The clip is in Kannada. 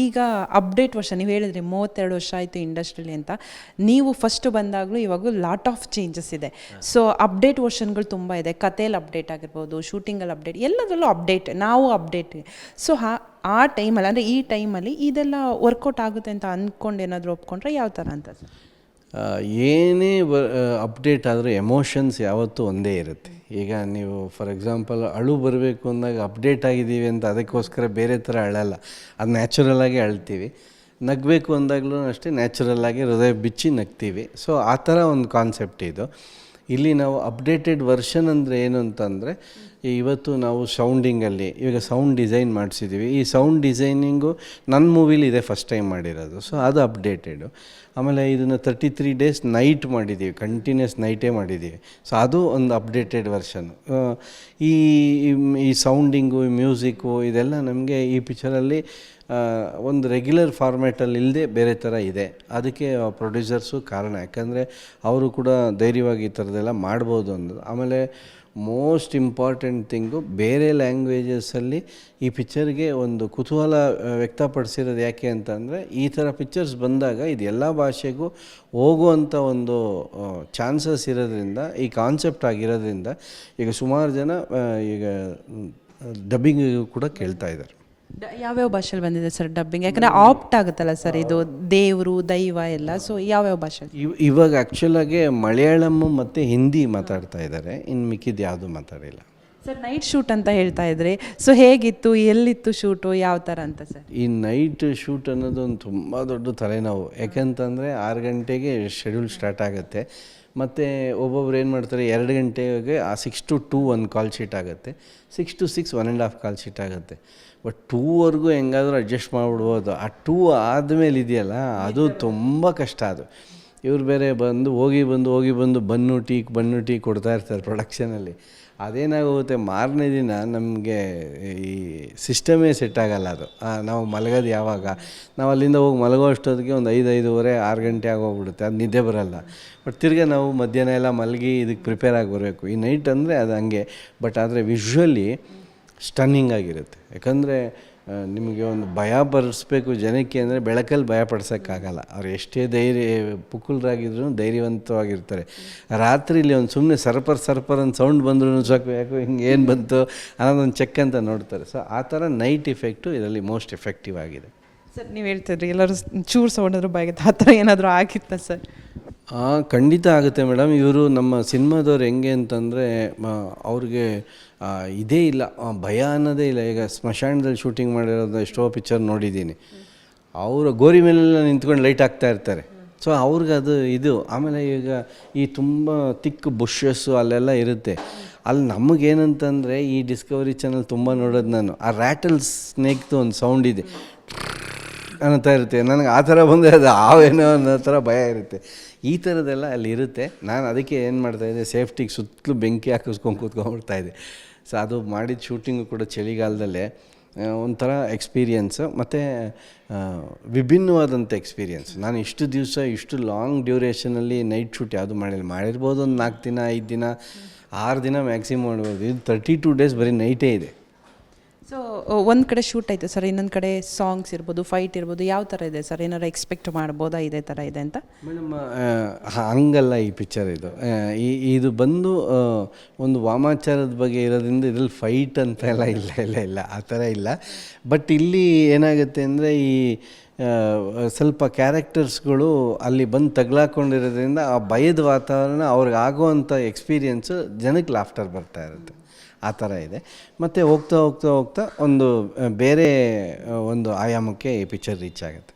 ಈಗ ಅಪ್ಡೇಟ್ ವರ್ಷ, ನೀವು ಹೇಳಿದ್ರಿ ಮೂವತ್ತೆರಡು ವರ್ಷ ಆಯಿತು ಇಂಡಸ್ಟ್ರಿಲಿ ಅಂತ. ನೀವು ಫಸ್ಟ್ ಬಂದಾಗಲೂ ಇವಾಗ ಲಾಟ್ ಆಫ್ ಚೇಂಜಸ್ ಇದೆ. ಸೊ ಅಪ್ಡೇಟ್ ವರ್ಷನ್ಗಳು ತುಂಬ ಇದೆ. ಕಥೆಯಲ್ಲಿ ಅಪ್ಡೇಟ್ ಆಗಿರ್ಬೋದು ಶೂಟಿಂಗಲ್ಲಿ ಅಪ್ಡೇಟ್ ಎಲ್ಲದರಲ್ಲೂ ಅಪ್ಡೇಟ್ ನಾವು ಅಪ್ಡೇಟ್ ಸೊ ಆ ಟೈಮಲ್ಲಿ ಅಂದರೆ ಈ ಟೈಮಲ್ಲಿ ಇದೆಲ್ಲ ವರ್ಕೌಟ್ ಆಗುತ್ತೆ ಅಂತ ಅಂದ್ಕೊಂಡು ಏನಾದರೂ ಒಪ್ಕೊಂಡ್ರೆ ಯಾವ ಥರ ಅಂತ ಏನೇ ಅಪ್ಡೇಟ್ ಆದರೂ ಎಮೋಷನ್ಸ್ ಯಾವತ್ತೂ ಒಂದೇ ಇರುತ್ತೆ. ಈಗ ನೀವು ಫಾರ್ ಎಕ್ಸಾಂಪಲ್ ಅಳು ಬರಬೇಕು ಅಂದಾಗ ಅಪ್ಡೇಟ್ ಆಗಿದ್ದೀವಿ ಅಂತ ಅದಕ್ಕೋಸ್ಕರ ಬೇರೆ ಥರ ಅಳಲ್ಲ. ಅದು ನ್ಯಾಚುರಲ್ ಆಗಿ ಅಳ್ತೀವಿ. ನಗಬೇಕು ಅಂದಾಗಲೂ ಅಷ್ಟೇ ನ್ಯಾಚುರಲ್ ಆಗಿ ಹೃದಯ ಬಿಚ್ಚಿ ನಗ್ತೀವಿ. ಸೊ ಆ ಥರ ಒಂದು ಕಾನ್ಸೆಪ್ಟ್ ಇದು. ಇಲ್ಲಿ ನಾವು ಅಪ್ಡೇಟೆಡ್ ವರ್ಷನ್ ಅಂದರೆ ಏನು ಅಂತಂದರೆ ಇವತ್ತು ನಾವು ಸೌಂಡಿಂಗಲ್ಲಿ ಇವಾಗ ಸೌಂಡ್ ಡಿಸೈನ್ ಮಾಡಿಸಿದ್ದೀವಿ ಈ ಸೌಂಡ್ ಡಿಸೈನಿಂಗು ನನ್ನ ಮೂವಿಲಿ ಇದೆ ಫಸ್ಟ್ ಟೈಮ್ ಮಾಡಿರೋದು. ಸೊ ಅದು ಅಪ್ಡೇಟೆಡು ಆಮೇಲೆ ಇದನ್ನು ತರ್ಟಿ ತ್ರೀ ಡೇಸ್ ನೈಟ್ ಮಾಡಿದ್ದೀವಿ ಕಂಟಿನ್ಯೂಸ್ ನೈಟೇ ಮಾಡಿದ್ದೀವಿ ಸೊ ಅದು ಒಂದು ಅಪ್ಡೇಟೆಡ್ ವರ್ಷನ್ ಈ ಈ ಸೌಂಡಿಂಗು ಮ್ಯೂಸಿಕ್ಕು ಇದೆಲ್ಲ ನಮಗೆ ಈ ಪಿಕ್ಚರಲ್ಲಿ ಒಂದು ರೆಗ್ಯುಲರ್ ಫಾರ್ಮ್ಯಾಟಲ್ಲಿ ಇಲ್ಲದೆ ಬೇರೆ ಥರ ಇದೆ. ಅದಕ್ಕೆ ಪ್ರೊಡ್ಯೂಸರ್ಸು ಕಾರಣ. ಯಾಕಂದರೆ ಅವರು ಕೂಡ ಧೈರ್ಯವಾಗಿ ಈ ಥರದ್ದೆಲ್ಲ ಮಾಡ್ಬೋದು ಅನ್ನೋದು. ಆಮೇಲೆ ಮೋಸ್ಟ್ ಇಂಪಾರ್ಟೆಂಟ್ ಥಿಂಗು ಬೇರೆ ಲ್ಯಾಂಗ್ವೇಜಸಲ್ಲಿ ಈ ಪಿಕ್ಚರ್ಗೆ ಒಂದು ಕುತೂಹಲ ವ್ಯಕ್ತಪಡಿಸಿರೋದು ಯಾಕೆ ಅಂತಂದರೆ ಈ ಥರ ಪಿಕ್ಚರ್ಸ್ ಬಂದಾಗ ಇದು ಎಲ್ಲ ಭಾಷೆಗೂ ಹೋಗುವಂಥ ಒಂದು ಚಾನ್ಸಸ್ ಇರೋದ್ರಿಂದ, ಈ ಕಾನ್ಸೆಪ್ಟ್ ಆಗಿರೋದ್ರಿಂದ ಈಗ ಸುಮಾರು ಜನ ಈಗ ಡಬ್ಬಿಂಗ್ ಕೂಡ ಕೇಳ್ತಾ ಇದ್ದಾರೆ. ಯಾವ್ಯಾವ ಭಾಷೆಯಲ್ಲಿ ಬಂದಿದೆ ಸರ್ ಡಬ್ಬಿಂಗ್ ಯಾಕಂದರೆ ಆಪ್ಟ್ ಆಗುತ್ತಲ್ಲ ಸರ್ ಇದು ದೇವರು, ದೈವ ಎಲ್ಲ ಸೊ ಯಾವ್ಯಾವ ಭಾಷೆ ಇವ್- ಇವಾಗ ಆ್ಯಕ್ಚುಲಾಗಿ ಮಲಯಾಳಂ ಮತ್ತು ಹಿಂದಿ ಮಾತಾಡ್ತಾ ಇದ್ದಾರೆ. ಇನ್ನು ಮಿಕ್ಕಿದ್ದು ಯಾವುದೂ ಮಾತಾಡಿಲ್ಲ. ಸರ್ ನೈಟ್ ಶೂಟ್ ಅಂತ ಹೇಳ್ತಾ ಇದ್ರಿ ಸೊ ಹೇಗಿತ್ತು ಎಲ್ಲಿತ್ತು ಶೂಟು ಯಾವ ಥರ ಅಂತ ಸರ್? ಈ ನೈಟ್ ಶೂಟ್ ಅನ್ನೋದು ಒಂದು ತುಂಬ ದೊಡ್ಡ ತಲೆನೋವು. ಯಾಕೆಂತಂದರೆ ಆರು ಗಂಟೆಗೆ ಶೆಡ್ಯೂಲ್ ಸ್ಟಾರ್ಟ್ ಆಗುತ್ತೆ. ಮತ್ತು ಒಬ್ಬೊಬ್ರು ಏನು ಮಾಡ್ತಾರೆ ಎರಡು ಗಂಟೆಗೆ ಆ ಸಿಕ್ಸ್ ಟು ಟೂ ಒಂದು ಕಾಲ್ ಶೀಟ್ ಆಗುತ್ತೆ. Six to six one and half call sheet ಆಗುತ್ತೆ. ಬಟ್ ಟೂವರೆಗೂ ಹೆಂಗಾದರೂ ಅಡ್ಜಸ್ಟ್ ಮಾಡಿಬಿಡ್ಬೋದು. ಆ ಟೂ ಆದಮೇಲೆ ಇದೆಯಲ್ಲ ಅದು ತುಂಬ ಕಷ್ಟ ಅದು. ಇವ್ರು ಬೇರೆ ಬಂದು ಹೋಗಿ ಬಂದು ಹೋಗಿ ಬಂದು ಬನ್ನು ಟೀ ಬನ್ನು ಟೀ ಕೊಡ್ತಾ ಇರ್ತಾರೆ ಪ್ರೊಡಕ್ಷನಲ್ಲಿ ಅದೇನಾಗುತ್ತೆ, ಮಾರನೇ ದಿನ ನಮಗೆ ಈ ಸಿಸ್ಟಮೇ ಸೆಟ್ ಆಗಲ್ಲ ಅದು. ನಾವು ಮಲಗೋದು ಯಾವಾಗ? ನಾವು ಅಲ್ಲಿಂದ ಹೋಗಿ ಮಲಗೋ ಅಷ್ಟೊತ್ತಿಗೆ ಒಂದು ಐದು, ಐದೂವರೆ, ಆರು ಗಂಟೆ ಆಗೋಗ್ಬಿಡುತ್ತೆ. ಅದು ನಿದ್ದೆ ಬರಲ್ಲ. ಬಟ್ ತಿರ್ಗಿ ನಾವು ಮಧ್ಯಾಹ್ನ ಎಲ್ಲ ಮಲಗಿ ಇದಕ್ಕೆ ಪ್ರಿಪೇರ್ ಆಗಿ ಬರಬೇಕು ಈ ನೈಟ್ ಅಂದರೆ ಅದು ಹಂಗೆ. ಬಟ್ ಆದರೆ ವಿಶ್ವಲಿ ಸ್ಟನ್ನಿಂಗ್ ಆಗಿರುತ್ತೆ. ಯಾಕಂದರೆ ನಿಮಗೆ ಒಂದು ಭಯ ಬರೆಸ್ಬೇಕು ಜನಕ್ಕೆ ಅಂದರೆ ಬೆಳಕಲ್ಲಿ ಭಯ ಪಡ್ಸೋಕ್ಕಾಗಲ್ಲ. ಅವ್ರು ಎಷ್ಟೇ ಧೈರ್ಯ ಪುಕ್ಕುಲರಾಗಿದ್ರು ಧೈರ್ಯವಂತವಾಗಿರ್ತಾರೆ. ರಾತ್ರಿಲಿ ಒಂದು ಸುಮ್ಮನೆ ಸರ್ಪರ್ ಸರ್ಪರ್ ಅಂತ ಸೌಂಡ್ ಬಂದ್ರೂ ಸಾಕು, ಯಾಕೋ ಹಿಂಗೆ ಏನು ಬಂತು ಅನ್ನೋದೊಂದು ಚೆಕ್ ಅಂತ ನೋಡ್ತಾರೆ. ಸೊ ಆ ಥರ ನೈಟ್ ಇಫೆಕ್ಟು ಇದರಲ್ಲಿ ಮೋಸ್ಟ್ ಎಫೆಕ್ಟಿವ್ ಆಗಿದೆ. ಸರ್, ನೀವು ಹೇಳ್ತಿದ್ರಿ, ಎಲ್ಲರೂ ಚೂರು ಸೌಂಡ್ ಬಾಯಿಗೆ ಆ ಥರ ಏನಾದರೂ ಆಗಿತ್ತಾ ಸರ್? ಖಂಡಿತ ಆಗುತ್ತೆ ಮೇಡಮ್. ಇವರು ನಮ್ಮ ಸಿನಿಮಾದವ್ರು ಹೆಂಗೆ ಅಂತಂದರೆ ಅವ್ರಿಗೆ ಇದೇ ಇಲ್ಲ. ಭಯ ಅನ್ನೋದೇ ಇಲ್ಲ. ಈಗ ಸ್ಮಶಾನದಲ್ಲಿ ಶೂಟಿಂಗ್ ಮಾಡಿರೋದು ಎಷ್ಟೋ ಪಿಕ್ಚರ್ ನೋಡಿದ್ದೀನಿ. ಅವರು ಗೋರಿ ಮೇಲೆಲ್ಲ ನಿಂತ್ಕೊಂಡು ಲೈಟ್ ಆಗ್ತಾ ಇರ್ತಾರೆ. ಸೊ, ಅವ್ರಿಗೆ ಅದು ಇದು. ಆಮೇಲೆ ಈಗ ಈ ತುಂಬ ತಿಕ್ ಬುಷಸ್ಸು ಅಲ್ಲೆಲ್ಲ ಇರುತ್ತೆ. ಅಲ್ಲಿ ನಮಗೇನಂತಂದರೆ, ಈ ಡಿಸ್ಕವರಿ ಚಾನಲ್ ತುಂಬ ನೋಡೋದು ನಾನು. ಆ ರ್ಯಾಟಲ್ ಸ್ನೇಕ್ದು ಒಂದು ಸೌಂಡ್ ಇದೆ. ಅನ್ನೋತಾ ಇರುತ್ತೆ. ನನಗೆ ಆ ಥರ ಬಂದರೆ ಅದು ಆವೇನೋ ಅನ್ನೋ ಥರ ಭಯ ಇರುತ್ತೆ. ಈ ಥರದ್ದೆಲ್ಲ ಅಲ್ಲಿ ಇರುತ್ತೆ. ನಾನು ಅದಕ್ಕೆ ಏನು ಮಾಡ್ತಾಯಿದ್ದೆ ಸೇಫ್ಟಿಗೆ ಸುತ್ತಲೂ ಬೆಂಕಿ ಹಾಕಿಸ್ಕೊಂಡು ಇದ್ದೆ. ಸೊ ಅದು ಮಾಡಿದ ಶೂಟಿಂಗು ಕೂಡ ಚಳಿಗಾಲದಲ್ಲೇ ಒಂಥರ ಎಕ್ಸ್ಪೀರಿಯನ್ಸು ಮತ್ತು ವಿಭಿನ್ನವಾದಂಥ ಎಕ್ಸ್ಪೀರಿಯನ್ಸ್ ನಾನು ಇಷ್ಟು ದಿವಸ, ಇಷ್ಟು ಲಾಂಗ್ ಡ್ಯೂರೇಷನಲ್ಲಿ ನೈಟ್ ಶೂಟ್ ಯಾವುದು ಮಾಡಿಲ್ಲ. ಮಾಡಿರ್ಬೋದು ಒಂದು ನಾಲ್ಕು ದಿನ, ಐದು ದಿನ, ಆರು ದಿನ ಮ್ಯಾಕ್ಸಿಮಮ್ ಮಾಡ್ಬೋದು. ಇದು ತರ್ಟಿ ಟು ಡೇಸ್ ಬರೀ ನೈಟೇ ಇದೆ. ಸೊ ಒಂದು ಕಡೆ ಶೂಟ್ ಆಯಿತು ಸರ್, ಇನ್ನೊಂದು ಕಡೆ ಸಾಂಗ್ಸ್ ಇರ್ಬೋದು ಫೈಟ್ ಇರ್ಬೋದು, ಯಾವ ಥರ ಇದೆ ಸರ್? ಏನಾರು ಎಕ್ಸ್ಪೆಕ್ಟ್ ಮಾಡ್ಬೋದಾ? ಇದೇ ಥರ ಇದೆ ಅಂತ? ಮೇಡಮ್ ಹಂಗಲ್ಲ ಈ ಪಿಕ್ಚರ್ ಇದು. ಇದು ಬಂದು ಒಂದು ವಾಮಾಚಾರದ ಬಗ್ಗೆ ಇರೋದ್ರಿಂದ ಇದ್ರಲ್ಲಿ ಫೈಟ್ ಅಂತ ಎಲ್ಲ ಇಲ್ಲ ಇಲ್ಲ ಇಲ್ಲ, ಆ ಥರ ಇಲ್ಲ. ಬಟ್ ಇಲ್ಲಿ ಏನಾಗುತ್ತೆ ಅಂದರೆ ಈ ಸ್ವಲ್ಪ ಕ್ಯಾರೆಕ್ಟರ್ಸ್ಗಳು ಅಲ್ಲಿ ಬಂದು ತಗ್ಲಾಕೊಂಡಿರೋದ್ರಿಂದ ಆ ಭಯದ ವಾತಾವರಣ ಅವ್ರಿಗೆ ಆಗೋವಂಥ ಎಕ್ಸ್ಪೀರಿಯೆನ್ಸು ಜನಕ್ಕೆ ಲಾಫ್ಟರ್ ಬರ್ತಾ ಇರುತ್ತೆ. ಆ ಥರ ಇದೆ. ಮತ್ತು ಹೋಗ್ತಾ ಹೋಗ್ತಾ ಹೋಗ್ತಾ ಒಂದು ಬೇರೆ ಒಂದು ಆಯಾಮಕ್ಕೆ ಈ ಪಿಕ್ಚರ್ ರೀಚ್ ಆಗುತ್ತೆ.